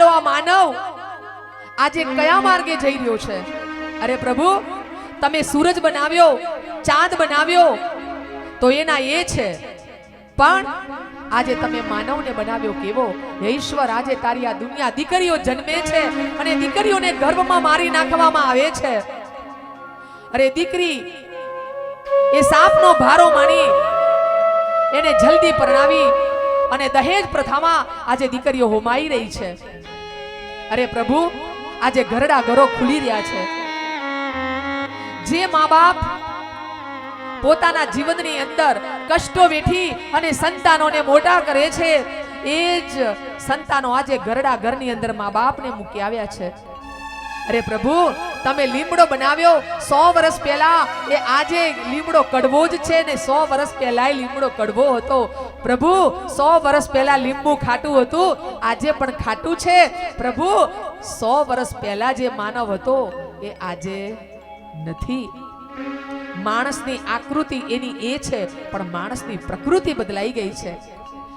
બનાવેલો આ માનવ. આજે કયા માર્ગે જઈ રહ્યો છે? અરે પ્રભુ, તમે સૂરજ બનાવ્યો, ચાંદ બનાવ્યો, તો એના એ છે. પણ આજે તમે માનવને બનાવ્યો કેવો? ઈશ્વર, આજે તારી આ દુનિયા દીકરીઓ જન્મે છે અને દીકરીઓને ગર્ભમાં મારી નાખવામાં આવે છે. અરે દીકરી, એ સાપનો ભારો માની એને જલ્દી પરણાવી અને દહેજ પ્રથામાં આજે દીકરીઓ હોમાઈ રહી છે. અરે પ્રભુ, આજે ઘરડા ઘરો ખુલી રહ્યા છે. જે મા બાપ પોતાના જીવનની અંદર કષ્ટો વેઠી અને સંતાનોને મોટા કરે છે, એ જ સંતાનો આજે ઘરડા ઘરની અંદર મા બાપને મૂકી આવ્યા છે. અરે પ્રભુ, તમે લીમડો બનાવ્યો, સો વર્ષ પહેલા એ આજે લીમડો કડવો જ છે ને સો વર્ષ પહેલા લીમડો કડવો હતો. પ્રભુ, સો વર્ષ પહેલા લીંબુ ખાટું હતું, આજે પણ ખાટું છે. પ્રભુ, સો વર્ષ પહેલા જે માનવ હતો, એ આજે નથી. માણસની આકૃતિ એની એ છે, પણ માણસની પ્રકૃતિ બદલાઈ ગઈ છે.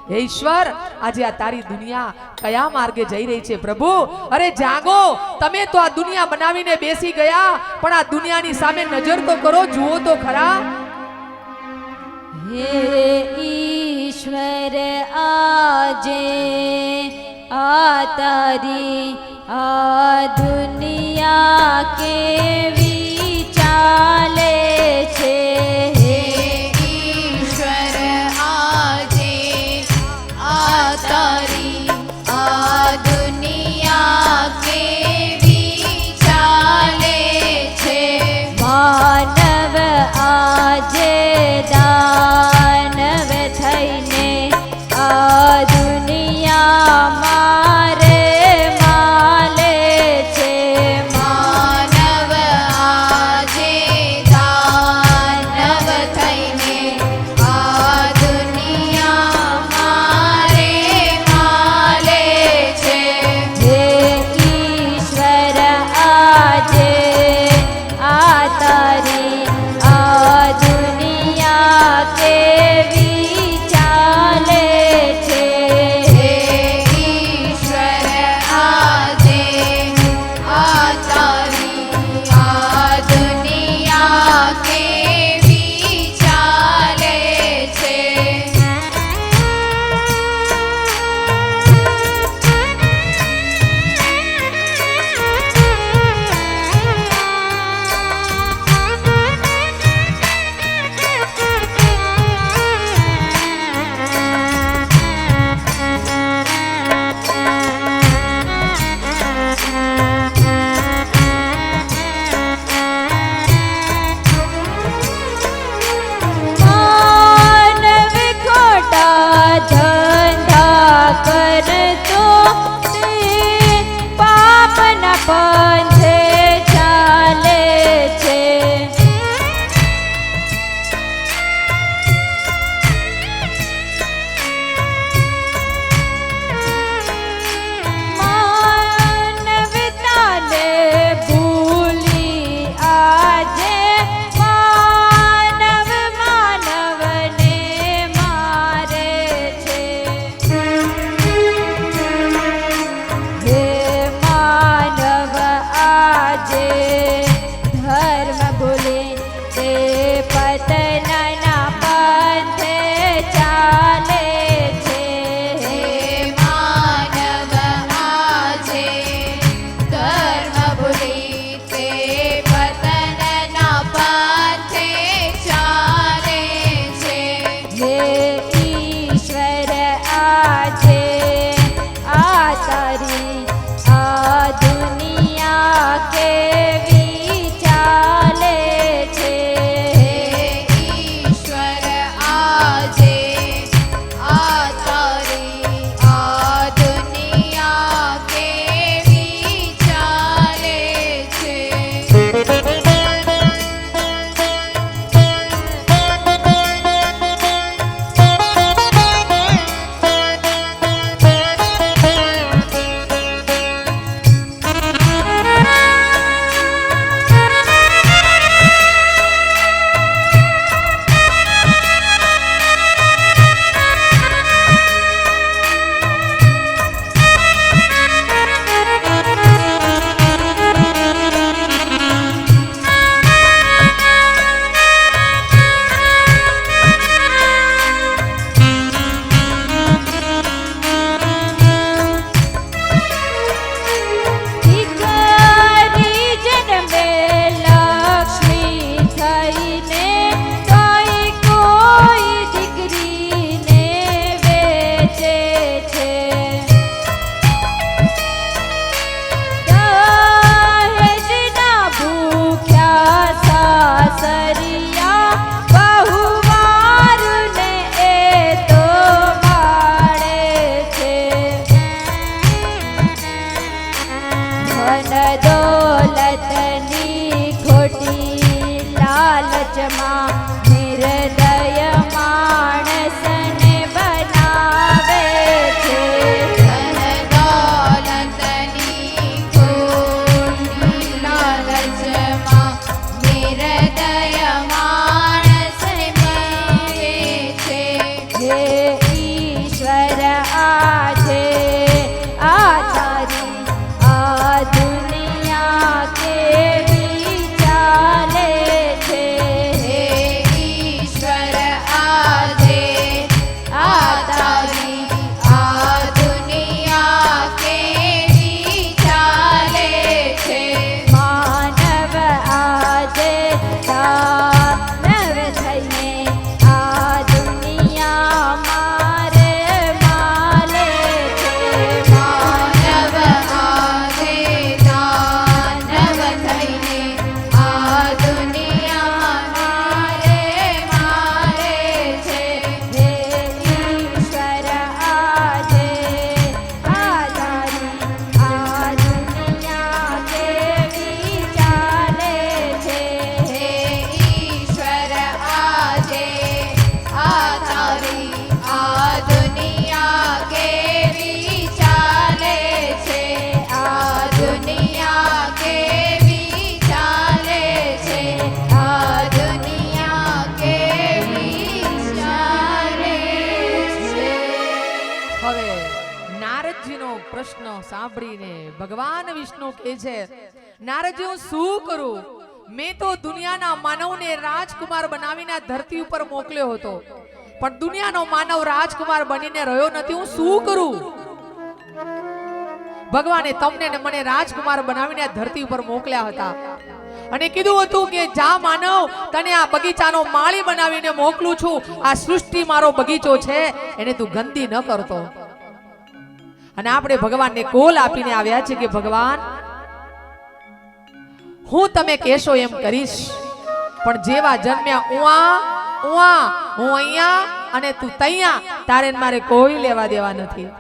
હે ઈશ્વર, આજે આ તારી દુનિયા કયા માર્ગે જઈ રહી છે પ્રભુ? અરે જાગો, તમે તો આ દુનિયા બનાવીને બેસી ગયા, પણ આ દુનિયાની સામે નજર તો કરો, જુઓ તો ખરા. હે ઈશ્વર આજે આ તારી આ દુનિયા કેવી પ્રશ્ન સાંભળીને ભગવાન વિષ્ણુ કહે છે નારજી હું શું કરું? મેં તો દુનિયાના માનવને રાજકુમાર બનાવીને ધરતી ઉપર મોકલ્યો હતો. પણ દુનિયાનો માનવ રાજકુમાર બનીને રહ્યો નથી, હું શું કરું? ભગવાને તમને ને મને રાજકુમાર બનાવીને ધરતી ઉપર મોકલ્યા હતા. અને કીધું હતું કે, જા માનવ, તને આ બગીચાનો માળી બનાવીને મોકલું છું. આ સૃષ્ટિ મારો બગીચો છે, એને તું ગંદી ન કરતો. અને આપણે ભગવાનને કોલ આપીને આવ્યા છે કે ભગવાન, હું તમે કહેશો એમ કરીશ, પણ જેવા જન્મ્યા ઉઆ ઉઆ, હું અહીંયા અને તું તૈયા, તારે મારે કોઈ લેવા દેવા નથી.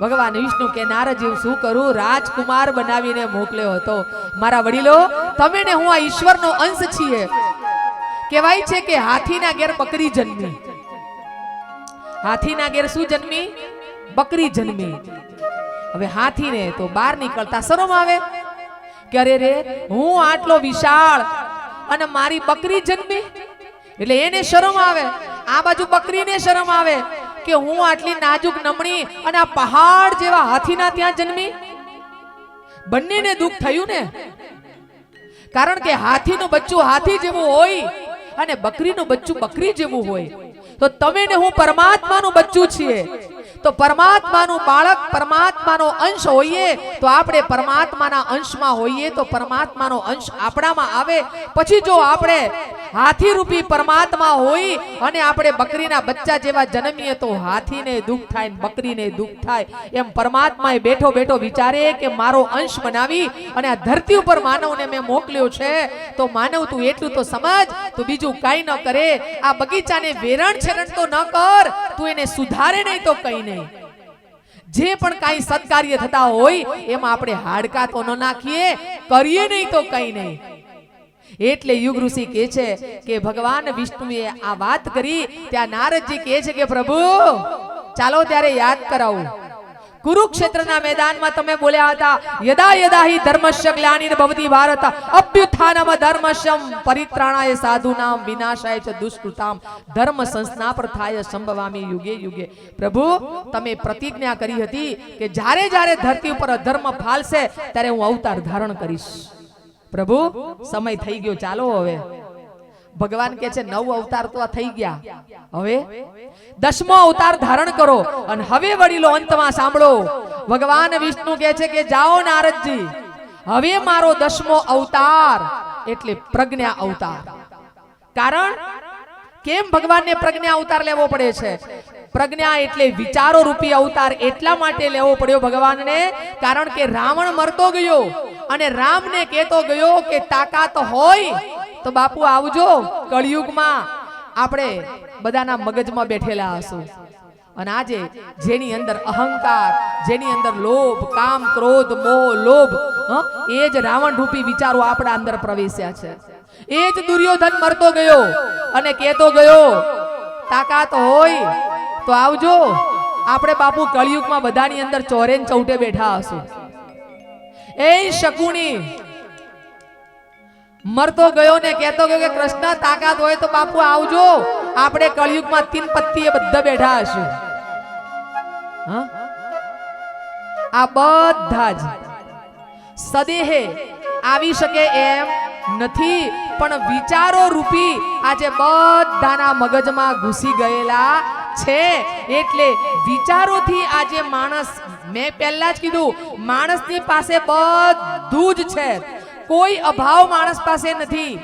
ભગવાન વિષ્ણુ કે નારદજી હું શું કરું? રાજકુમાર બનાવીને મોકલ્યો હતો. મારા વડીલો, તમે ને હું આ ઈશ્વરનો અંશ છીએ. કહેવાય છે કે હાથીના ઘેર બકરી જન્મી. હાથીના ઘેર શું જન્મી? બકરી જન્મી. હવે હાથીને તો બહાર નીકળતા શરમ આવે. કે અરે રે, હું આટલો વિશાળ અને મારી બકરી જન્મી? એટલે એને શરમ આવે. આ બાજુ બકરીને શરમ આવે કે હું આટલી નાજુક નમણી અને આ પહાડ જેવા હાથીના ત્યાં જન્મી? બંનેને દુઃખ થયું ને? કારણ કે હાથીનું બચ્ચું હાથી જેવું હોય અને બકરીનું બચ્ચું બકરી જેવું હોય. તો તમે ને હું પરમાત્માનું બચ્ચું છીએ. તો પરમાત્માનું બાળક પરમાત્માનો અંશ હોઈએ તો આપણે પરમાત્માના અંશમાં હોઈએ તો પરમાત્માનો અંશ આપણામાં આવે. પછી જો આપણે હાથી રૂપી પરમાત્મા હોય અને આપણે બકરીના બચ્ચા જેવા જન્મીએ તો હાથીને દુઃખ થાય બકરીને દુઃખ થાય. એમ પરમાત્માએ બેઠો બેઠો વિચારે કે મારો અંશ બનાવી અને આ ધરતી ઉપર માનવને મેં મોકલ્યો છે. તો માનવ તું એટલું તો સમજ, તું બીજું કાંઈ ન કરે. આ બગીચાને વેરણ છેરણ તો ન કર. તું એને સુધારે નહીં તો કઈ નહીં. જે પણ કાંઈ સત્કાર્ય થતા હોય, એમાં આપણે હાડકા તો ન નાખીએ, કરીએ નહીં તો કઈ નહીં. એટલે યુગ ઋષિ કહે છે કે ભગવાન વિષ્ણુએ આ વાત કરી, ત્યાં નારદજી કહે છે કે પ્રભુ, ચાલો ત્યારે યાદ કરાવું. કુરુક્ષેત્રના મેદાનમાં તમે બોલ્યા હતા, યદા યદા હિ ધર્મસ્ય ગ્લાનિર ભવતી ભારત, અભ્યુત્થાનમ ધર્મસ્યમ પરિત્રાણાય સાધુનામ વિનાશાય ચ દુષ્કૃતામ, ધર્મ સંસ્થાપ્રથાય સંભવામી યુગે યુગે. પ્રભુ, તમે પ્રતિજ્ઞા કરી હતી કે જ્યારે જ્યારે ધરતી ઉપર અધર્મ ફાલશે, ત્યારે હું અવતાર ધારણ કરીશ. પ્રભુ, સમય થઈ ગયો, ચાલો હવે. ભગવાન કે છે નવ અવતાર તો આ થઈ ગયા. હવે? દસમો અવતાર ધારણ કરો અને હવે વડીલો અંતમાં સાંભળો. ભગવાન વિષ્ણુ કહે છે કે જાઓ નારદજી હવે મારો દસમો અવતાર. એટલે પ્રજ્ઞા અવતાર. કારણ? કેમ ભગવાનને પ્રજ્ઞા અવતાર લેવો પડે છે? પ્રજ્ઞા એટલે વિચારો રૂપી અવતાર એટલા માટે લેવો પડ્યો ભગવાનને, કારણ કે રાવણ મરતો ગયો અને રામને કહેતો ગયો કે તાકાત હોય તો બાપુ આવજો કળિયુગમાં. આપણે બધાના મગજમાં બેઠેલા હશું. અને આજે જેની અંદર અહંકાર, જેની અંદર લોભ, કામ, ક્રોધ, મોહ, લોભ એ જ રાવણ રૂપી વિચારો આપણા અંદર પ્રવેશ્યા છે. એ જ દુર્યોધન મરતો ગયો અને કહેતો ગયો, તાકાત હોય તો આવજો. આપણે બાપુ કળિયુગમાં બધાની અંદર ચોરેન ચૌટે બેઠા હશું. એ શકુની, મરતો ગયો ને કહેતો ગયો કે કૃષ્ણ, તાકાત હોય તો બાપુ આવજો. આપણે કળિયુગમાં તીન પત્તીએ બધા બેઠા હશું. આ બધા જ સદેહે આવી શકે એમ નથી, પણ વિચારો રૂપી આજે બધાના મગજમાં ઘૂસી ગયેલા છે. એટલે વિચારોથી આજે માણસ, મેં પહેલા જ કીધું, માણસની પાસે બધું જ છે. કોઈ અભાવ માણસ પાસે નથી.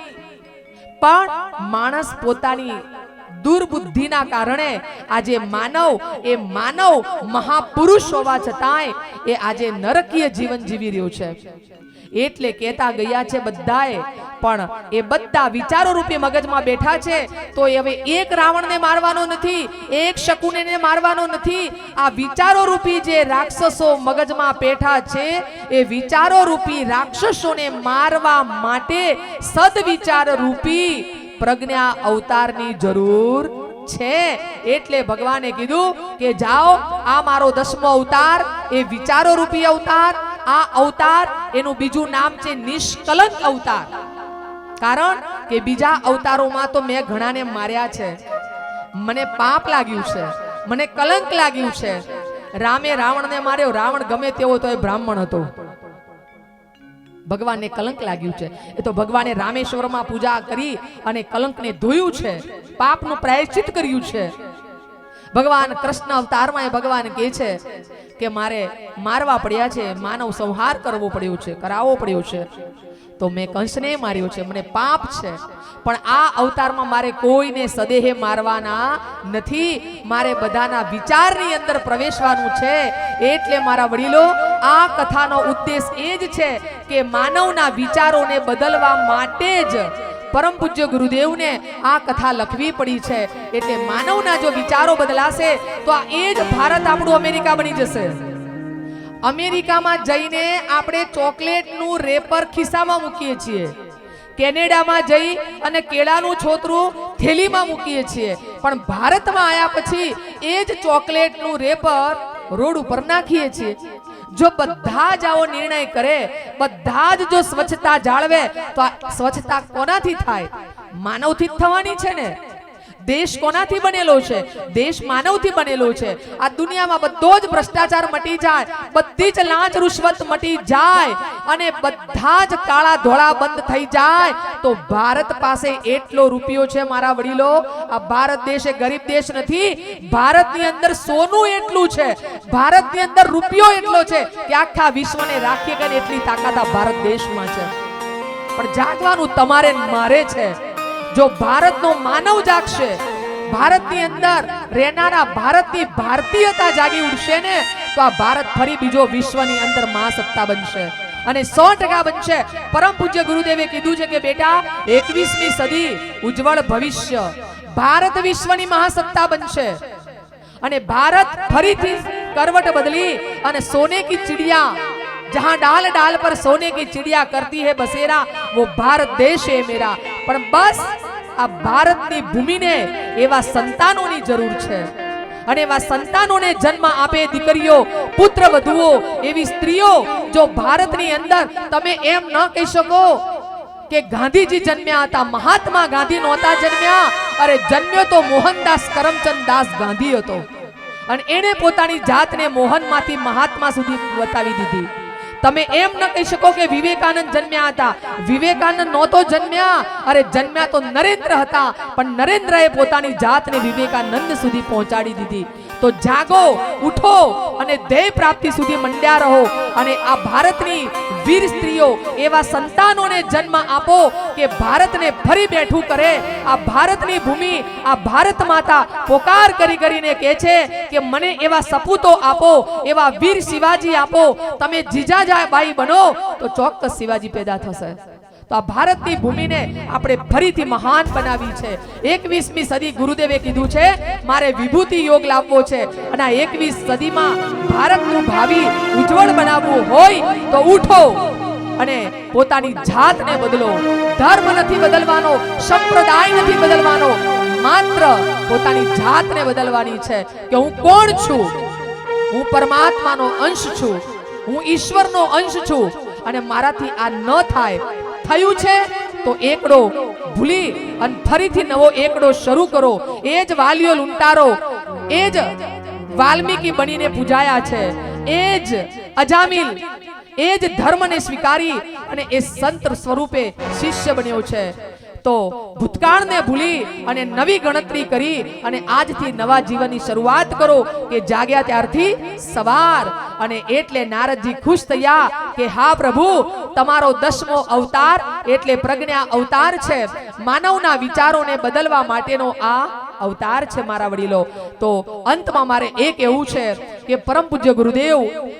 પણ માણસ પોતાની દુર્બુદ્ધિના કારણે આજે માનવ, એ માનવ મહાપુરુષ હોવા છતાંય એ આજે નરકીય જીવન જીવી રહ્યો છે. એટલે કહેતા ગયા છે બધાએ, પણ એ બધા વિચારો રૂપી મગજમાં બેઠા છે, તો હવે એક રાવણને મારવાનો નથી, એક શકુનેને મારવાનો નથી. આ વિચારો રૂપી જે રાક્ષસો મગજમાં બેઠા છે, એ વિચારો રૂપી રાક્ષસોને મારવા માટે સદવિચાર રૂપી પ્રજ્ઞા અવતારની જરૂર છે. એટલે ભગવાને કીધું કે જાઓ, આ મારો દસમો અવતાર, એ વિચારો રૂપી અવતાર આ અવતાર એનું બીજું નામ છે નિષ્કલંક અવતાર. કારણ કે બીજા અવતારોમાં તો મેં ઘણાને માર્યા છે. મને પાપ લાગ્યું છે. મને કલંક લાગ્યું છે. રામે રાવણને માર્યો. રાવણ ગમે તેવો તો એ બ્રાહ્મણ હતો. ભગવાનને કલંક લાગ્યું છે. એ તો ભગવાને રામેશ્વરમાં પૂજા કરી અને કલંકને ધોયું છે. પાપનું પ્રાયશ્ચિત કર્યું છે. ભગવાન કૃષ્ણ અવતારમાં એ ભગવાન કહે છે કે મારે મારવા પડ્યા છે, માનવ સંહાર કરવો પડ્યો છે, કરાવવો પડ્યો છે. તો મેં કંસને માર્યો છે, મને પાપ છે. પણ આ અવતારમાં મારે કોઈને સદેહે મારવાના નથી. મારે બધાના વિચારની અંદર પ્રવેશવાનું છે. એટલે મારા વડીલો, આ કથાનો ઉદ્દેશ એ જ છે કે માનવના વિચારોને બદલવા માટે જ પરમ પૂજ્ય ગુરુદેવને આ કથા લખવી પડી છે. એટલે માનવના જો વિચારો બદલાશે, તો આ એ જ ભારત આપણું અમેરિકા બની જશે. અમેરિકામાં જઈને આપણે ચોકલેટનું રેપર ખિસ્સામાં મૂકીએ છીએ. કેનેડામાં જઈ અને કેળાનું છોતરું થેલીમાં મૂકીએ છીએ. પણ ભારતમાં આવ્યા પછી એ જ ચોકલેટનું રેપર રોડ ઉપર નાખીએ છીએ. જો બધા જ આવો નિર્ણય કરે, બધા જ જો સ્વચ્છતા જાળવે, તો આ સ્વચ્છતા કોનાથી થાય? માનવથી જ થવાની છે ને? દેશ કોનાથી બનેલો છે? દેશ માનવથી બનેલો છે. આ દુનિયામાં બધો જ ભ્રષ્ટાચાર મટી જાય, બધી જ લાંચ રૂશ્વત મટી જાય અને બધા જ કાળા ધોળા બંધ થઈ જાય. તો ભારત પાસે એટલો રૂપિયો છે મારા વડીલો? આ ભારત દેશ એ ગરીબ દેશ નથી. ભારતની અંદર સોનું એટલું છે. ભારતની અંદર રૂપિયો એટલો છે કે આખા વિશ્વને રાખી કરીને એટલી તાકાત આ ભારત દેશમાં છે. પણ જાગવાનું તમારે મારે છે. જો ભારતનો માનવ જાગશે ભારતની અંદર રહેનારા ભારતની ભારતીયતા જાગી ઉઠશે ને તો આ ભારત ફરી બીજો વિશ્વની અંદર મહાસત્તા બનશે અને સો ટકા બનશે પરમ પૂજ્ય ગુરુદેવે કીધું છે કે બેટા એકવીસમી સદી ઉજ્જવળ ભવિષ્ય ભારત વિશ્વની મહાસત્તા બનશે અને ભારત ફરીથી કરવટ બદલી અને સોને કી ચિડિયા जहां डाल डाल पर सोने की चिड़िया करती है बसेरा वो भारत देश है मेरा પણ બસ આ ભારતની ભૂમિને એવા સંતાનોની જરૂર છે. અને એવા સંતાનોને જન્મ આપે દીકરીઓ, પુત્ર વધુઓ, એવી સ્ત્રીઓ જો ભારતની અંદર તમે એમ ન કહી શકો કે ગાંધીજી જન્મ્યા હતા, મહાત્મા ગાંધી નહોતા જન્મ્યા. અરે જન્મ્યો તો મોહનદાસ કરમચંદ દાસ ગાંધી હતો. અને એણે પોતાની જાતને મોહનમાંથી મહાત્મા સુધી બતાવી દીધી. તમે એમ ન કહી શકો કે વિવેકાનંદ જન્મ્યા હતા. વિવેકાનંદ નહોતો જન્મ્યા. અરે જન્મ્યા તો નરેન્દ્ર હતા. પણ નરેન્દ્રએ પોતાની જાતને વિવેકાનંદ સુધી પહોંચાડી દીધી. તો જાગો, ઉઠો અને ધ્યેય પ્રાપ્તિ સુધી મંડ્યા રહો અને આ ભારતની વીર સ્ત્રીઓ એવા સંતાનોને જન્મ આપો કે ભારતને ફરી બેઠું કરે. આ ભારતની ભૂમિ, આ ભારત માતા પોકાર કરી કરીને કહે છે કે મને એવા સપૂતો આપો, એવા વીર શિવાજી આપો. તમે જીજાજા બાઈ બનો, તો ચોક્કસ શિવાજી પેદા થશે. તો આ ભારતની ભૂમિને આપણે ફરીથી મહાન બનાવી છે. એકવીસમી સદી ગુરુદેવે કીધું છે, મારે વિભૂતિ યોગ લાવવો છે અને આ એકવીસ સદીમાં ભારતનું ભાવિ ઉજ્જવળ બનાવવું હોય તો ઉઠો અને પોતાની જાતને બદલો. ધર્મ નથી બદલવાનો, સંપ્રદાય નથી બદલવાનો, માત્ર પોતાની જાતને બદલવાની છે કે હું કોણ છું? હું પરમાત્માનો અંશ છું. હું ઈશ્વરનો અંશ છું અને મારાથી આ ન થાય થયું છે, તો એકડો ભૂલી અને ફરીથી નવો એકડો શરૂ કરો. એ જ વાલીઓ લૂંટારો. એ જ વાલ્મીકી બનીને પૂજાયા છે. એ જ અજામિલ, એ જ ધર્મને સ્વીકારી અને એ સંત સ્વરૂપે શિષ્ય બન્યો છે. તો ભૂતકાળને ભૂલી અને નવી ગણતરી કરી અને આજથી નવા જીવનની શરૂઆત કરો કે જાગ્યા ત્યારથી સવાર અને એટલે નારદજી ખુશ થયા કે, હા પ્રભુ, તમારો દસમો અવતાર એટલે પ્રજ્ઞા અવતાર છે. માનવના વિચારોને બદલવા માટેનો આ અવતાર છે મારા વડીલો. તો અંતમાં મારે એક એવું છે કે, પરમ પૂજ્ય ગુરુદેવ,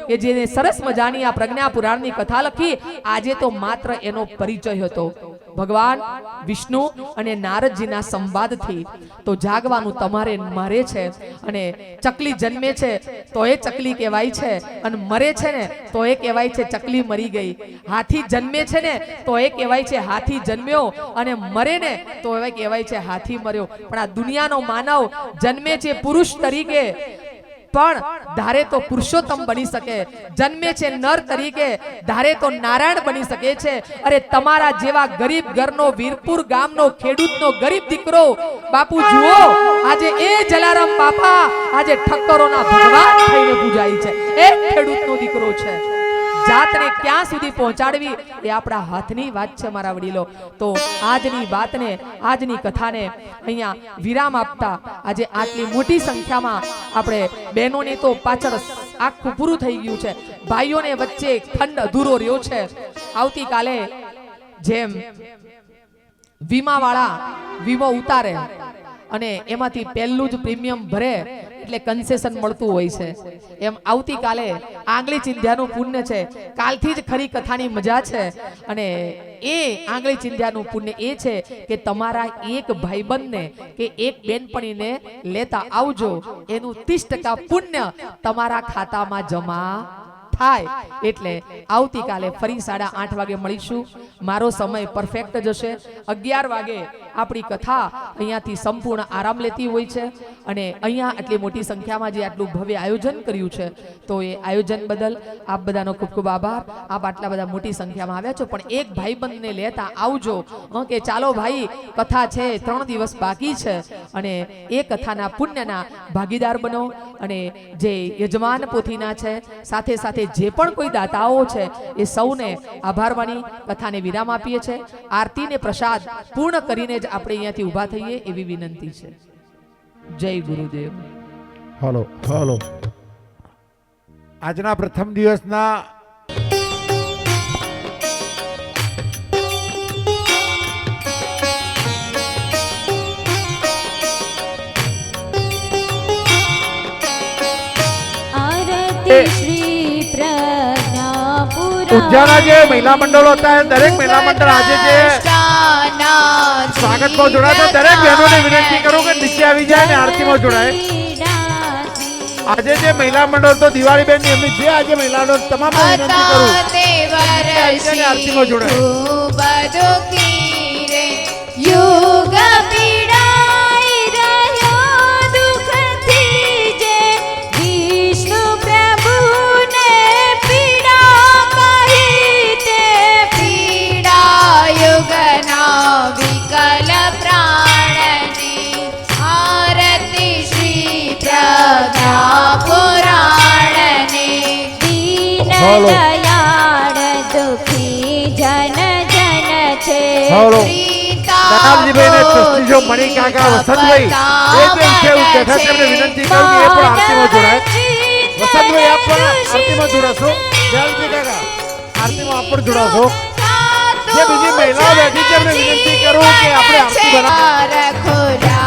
કે જેને સરસ મજાની આ પ્રજ્ઞા પુરાણની કથા લખી, આજે તો માત્ર એનો પરિચય હતો. ભગવાન, વિષ્ણુ અને નારદજીના સંવાદથી તો જાગવાનું તમારે મરે છે અને ચકલી જન્મે છે, તો એ ચકલી કહેવાય છે અને મરે છે ને, તો એ કહેવાય છે ચકલી મરી ગઈ. હાથી જન્મે છે ને, તો એ કહેવાય છે હાથી જન્મ્યો અને મરે ને, તો એ કહેવાય છે હાથી મર્યો. પણ આ દુનિયાનો માનવ જન્મે છે પુરુષ તરીકે પણ ધારે તો પુરુષોત્તમ બની શકે. જન્મે છે નર તરીકે, ધારે તો નારાયણ બની શકે છે. અરે તમારા જેવા ગરીબ ઘરનો વીરપુર ગામનો ખેડૂતનો ગરીબ દીકરો, બાપુ જુઓ, આજે એ જલારામ બાપા આજે ઠક્કરોના ભગવાન થઈને પૂજાય છે. એ ખેડૂતનો દીકરો છે. જાતને ક્યાં સુધી પહોંચાડવી એ આપણા હાથની વાત છે, મારા વડીલો. તો આજની વાતને, આજની કથાને અહીંયા વિરામ આપતા આજે આટલી મોટી સંખ્યામાં આપણે બહેનોને તો પાછળ આખું પૂરું થઈ ગયું છે. ભાઈઓને વચ્ચે ખંડ અધૂરો રહ્યો છે. આવતીકાલે જેમ વીમાવાળા વીમો ઉતારે અને એમાંથી પહેલું જ પ્રીમિયમ ભરે એટલે કન્સેશન મળતું હોય છે. એમ આવતીકાલે આંગળી ચિંધ્યાનું પુણ્ય છે. કાલથી જ ખરી કથાની મજા છે. અને એ આંગળી ચિંધ્યાનું પુણ્ય એ છે કે તમારા એક ભાઈબંધને કે એક બેનપણીને લેતા આવજો. એનું ત્રીસ ટકા પુણ્ય તમારા ખાતામાં જમા થાય એટલે આવતીકાલે ફરી સાડા આઠ વાગે મળીશું. મારો સમય પરફેક્ટ જશે. અગિયાર વાગે આપણી કથા અહીંયાથી સંપૂર્ણ આરામ લેતી હોય છે અને અહીંયા આટલી મોટી સંખ્યામાં જે આટલું ભવ્ય આયોજન કર્યું છે તો એ આયોજન બદલ આપ બધાનો ખૂબ ખૂબ આભાર. આપ આટલા બધા મોટી સંખ્યામાં આવ્યા છો પણ એક ભાઈબંધને લેતા આવજો. હં, કે ચાલો ભાઈ કથા છે ત્રણ દિવસ બાકી છે અને એ કથાના પુણ્યના ભાગીદાર બનો અને જે યજમાન પોથીના છે સાથે સાથે જે પણ કોઈ દાતાઓ છે એ સૌને આભાર માની કથાને વિરામ આપીએ છે આરતીને પ્રસાદ પૂર્ણ કરીને જ આપણે અહીંયાથી ઊભા થઈએ એવી વિનંતી છે. જય ગુરુદેવ. હાલો. હાલો. આજના પ્રથમ દિવસના Yeah. ઉજ્જૈનના જે મહિલા મંડળો હતા. દરેક મહિલા મંડળ આજે જે સ્વાગત સ્વાગતમાં જોડાતા દરેક બહેનોને વિનંતી કરું કે નીચે આવી જાય ને આરતીમાં જોડાય. આજે જે મહિલા મંડળ તો દિવાળી બેન એમની જે આજે મહિલા મંડળ તમામ વિનંતી કરું. આરતીમાં જોડાય. યુગ હાલો. દયાળ દુઃખી જન જન છે હલો. ને મણી કાકા વસંતભાઈ. એ વિનંતી કરું કે એ પણ આરતીમાં જોડાય. વસંતભાઈ આપ પણ આરતીમાં જોડાશો. દયાલજી કાકા આરતીમાં આપ પણ જોડાશો. જે બીજી મહિલાઓ બેઠી છે એમને વિનંતી કરું કે આપણે આરતી બનાવીએ.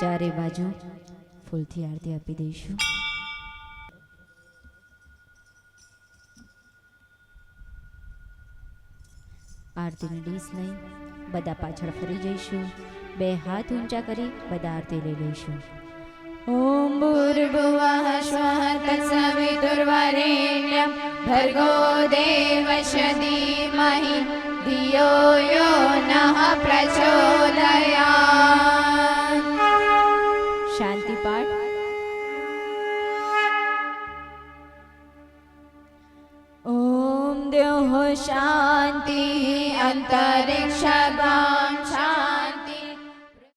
ચારે બાજુ ફૂલથી આરતી આપી દઈશું. આરતીની ડીશ લઈ બધા પાછળ ફરી જઈશું. બે હાથ ઊંચા કરી બધા આરતી લઈ લઈશું. ઓમ ભૂર્ભુવઃ સ્વઃ તત્સવિતુર્વરેણ્યં ભર્ગો દેવશ્ય ધીમહિ ધિયો યો નઃ પ્રચોદયા शान्तिः अन्तरिक्षगां